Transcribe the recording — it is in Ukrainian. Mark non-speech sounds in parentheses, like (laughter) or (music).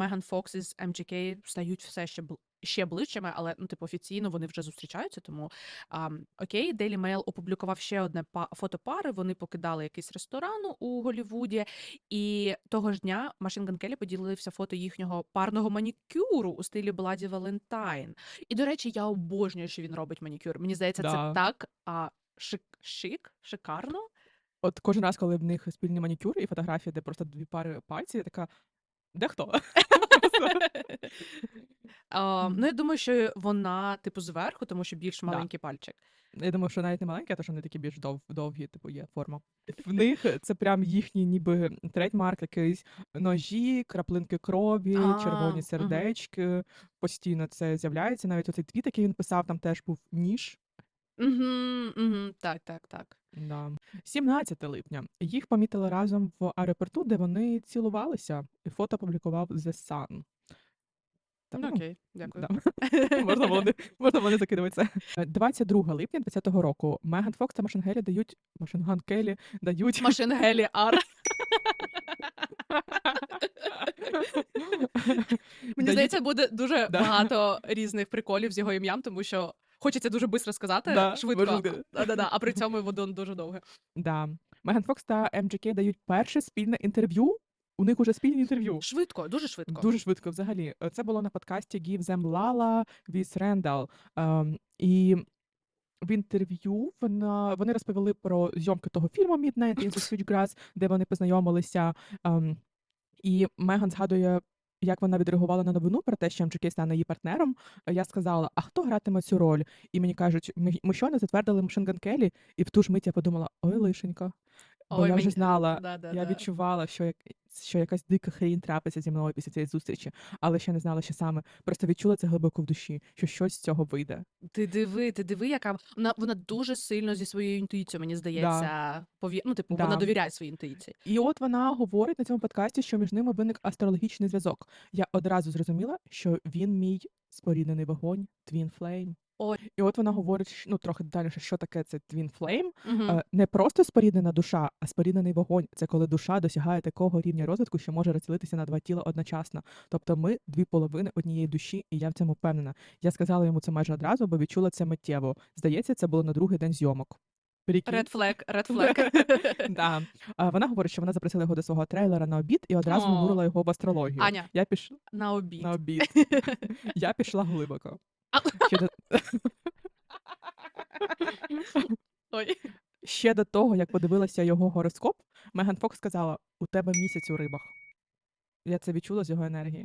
Меган Фокс із MGK стають все ще ще ближчими, але ну, типу, офіційно вони вже зустрічаються. Тому а, окей, Daily Mail опублікував ще одне па- фото пари. Вони покидали якийсь ресторан у Голлівуді, і того ж дня Машин Ган Келлі поділився фото їхнього парного манікюру у стилі Бладі Валентайн. І до речі, я обожнюю, що він робить манікюр. Мені здається, Да. це так а, шик, шик, шикарно. От кожен раз, коли в них спільний манікюр і фотографія, де просто дві пари пальців, я така. Де хто? (laughs) А, ну, я думаю, що вона, типу, зверху, тому що більш маленький пальчик. Я думаю, що навіть не маленькі, а то що вони такі більш дов, довгі, типу, є форма. В них це прям їхній ніби трейдмарк, якийсь ножі, краплинки крові, А, червоні мгм. сердечки. Постійно це з'являється. Навіть оцей твіт, який він писав, там теж був ніж. Угу, угу, так, так, так. Да. 17 липня. Їх помітили разом в аеропорту, де вони цілувалися, і фото публікував The Sun. Та, Ну, ну, окей, дякую. Да. (laughs) (laughs) можна, було не, можна було не закидувати це. Е, 22 липня 2020 року Меган Фокс та Машин Гелі дають Машин Ган Келі дають Машин (laughs) Гелі Ар. Мені дають- здається, буде дуже Да. багато різних приколів з його ім'ям, тому що хочеться дуже швидко сказати, Да, швидко, можна- да-да-да, а при (laughs) цьому воно дуже довге. Да. Меган Фокс та MGK дають перше спільне інтерв'ю. У них уже спільне інтерв'ю. Швидко, дуже швидко. Дуже швидко взагалі. Е, Це було на подкасті Give Them Lala with Randall. Ем, і в інтерв'ю вона, вони розповіли про зйомки того фільму Midnight in the Switchgrass, де вони познайомилися. Ем, і Меган згадує, як вона відреагувала на новину про те, що МЧК стане її партнером. Е, Я сказала, а хто гратиме цю роль? І мені кажуть, ми, щойно затвердили Machine Gun і в ту ж мить я подумала, ой, лишенько. Бо Ой, я вже мені- знала, Да-да-да. я відчувала, що, як, що якась дика хрінь трапиться зі мною після цієї зустрічі, але ще не знала, що саме. Просто відчула це глибоко в душі, що щось з цього вийде. Ти диви, ти диви, яка вона, вона дуже сильно зі своєю інтуїцією, мені здається, пові... ну, типу, вона Да. довіряє своїй інтуїції. І от вона говорить на цьому подкасті, що між ними виник астрологічний зв'язок. Я одразу зрозуміла, що він мій споріднений вогонь, Twin Flame. Ой. І от вона говорить, ну трохи детальніше, що таке це Twin Flame. Угу. Е, Не просто споріднена душа, а споріднений вогонь. Це коли душа досягає такого рівня розвитку, що може розділитися на два тіла одночасно. Тобто ми дві половини однієї душі, і я в цьому впевнена. Я сказала йому це майже одразу, бо відчула це миттєво. Здається, це було на другий день зйомок. Red flag, red (laughs) flag. Да. А, Вона говорить, що вона запросила його до свого трейлера на обід і одразу вмурила його в астрологію. Аня, Я пішла на обід. на обід. (laughs) Я пішла глибоко. А- Ще до, (laughs) Ой. ще до того, як подивилася його гороскоп, Меган Фокс сказала: у тебе місяць у рибах. Я це відчула з його енергії.